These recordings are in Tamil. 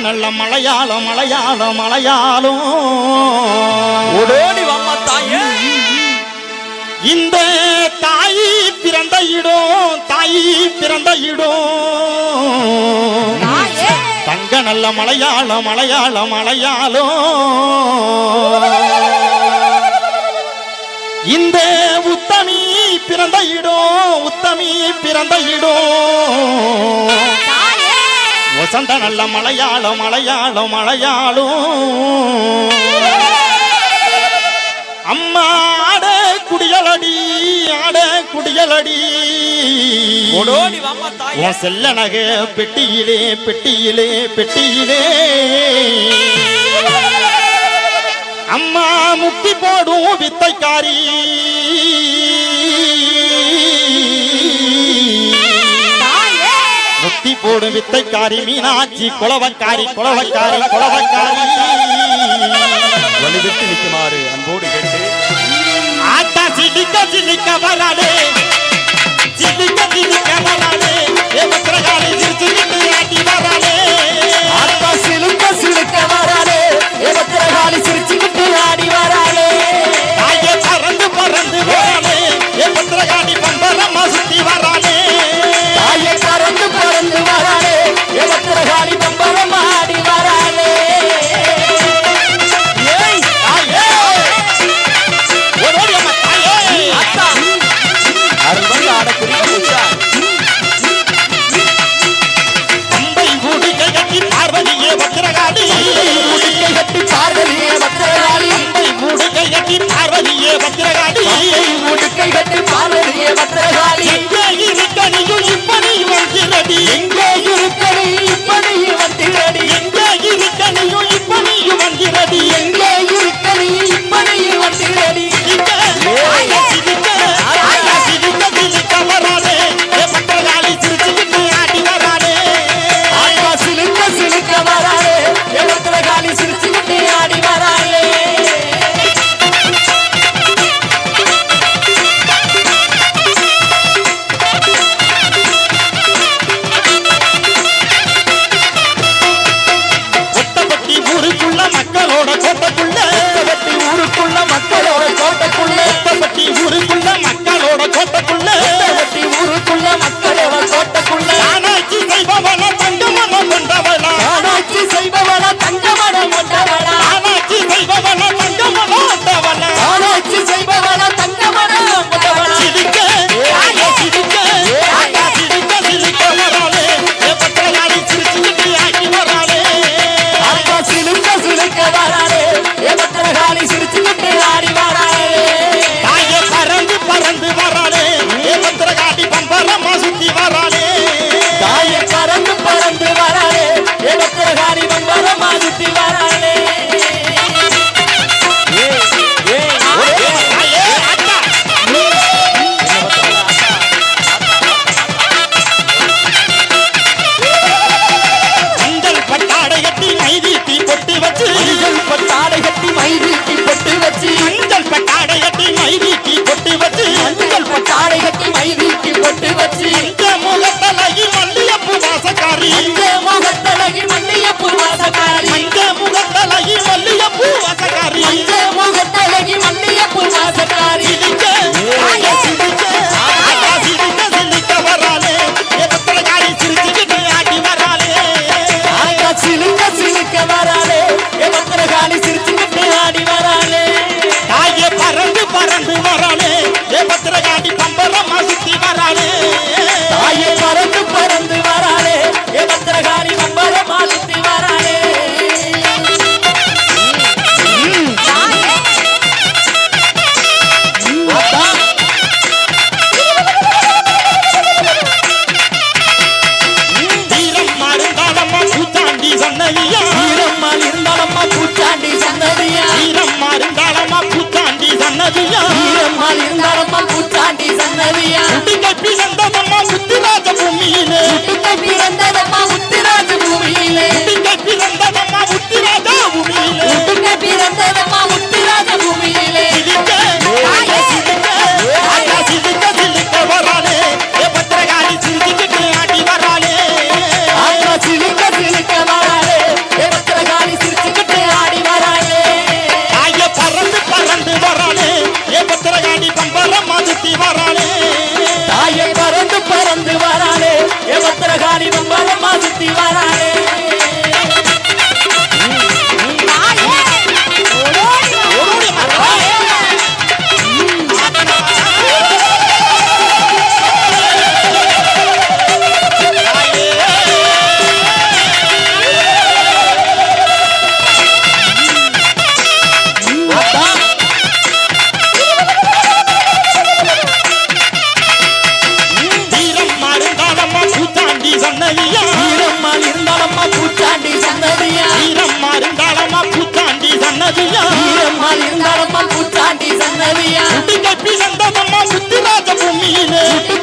மலையாளம் மலையாளம் மலையாளம். ஓடோடி வாம்மா தாயே. இந்த தாய் பிறந்த இடம் தாய் பிறந்த இடம். தாயே. தங்க நல்ல மலையாளம் மலையாளம் மலையாளம். இந்த உத்தமி பிறந்த இடம் உத்தமி பிறந்த இடம். வசந்த நல்ல மலையாளம் மலையாளம் மலையாளம். அம்மா ஆட குடியலடி ஆட குடியலடி. உன் செல்ல நகை பெட்டியிலே பெட்டியிலே பெட்டியிலே. அம்மா முட்டி போடும் வித்தைக்காரி. போடும் வித்தைக்காரி மீனாட்சி குளவக்காரி குளவக்காரி குளவக்காரி வழிவிட்டு நிற்குமாறு அன்போடு கேட்டு. ஆட்டா சிலிக்க சிலிக்க வராளே சிலிக்க சிலிக்க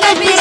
Let me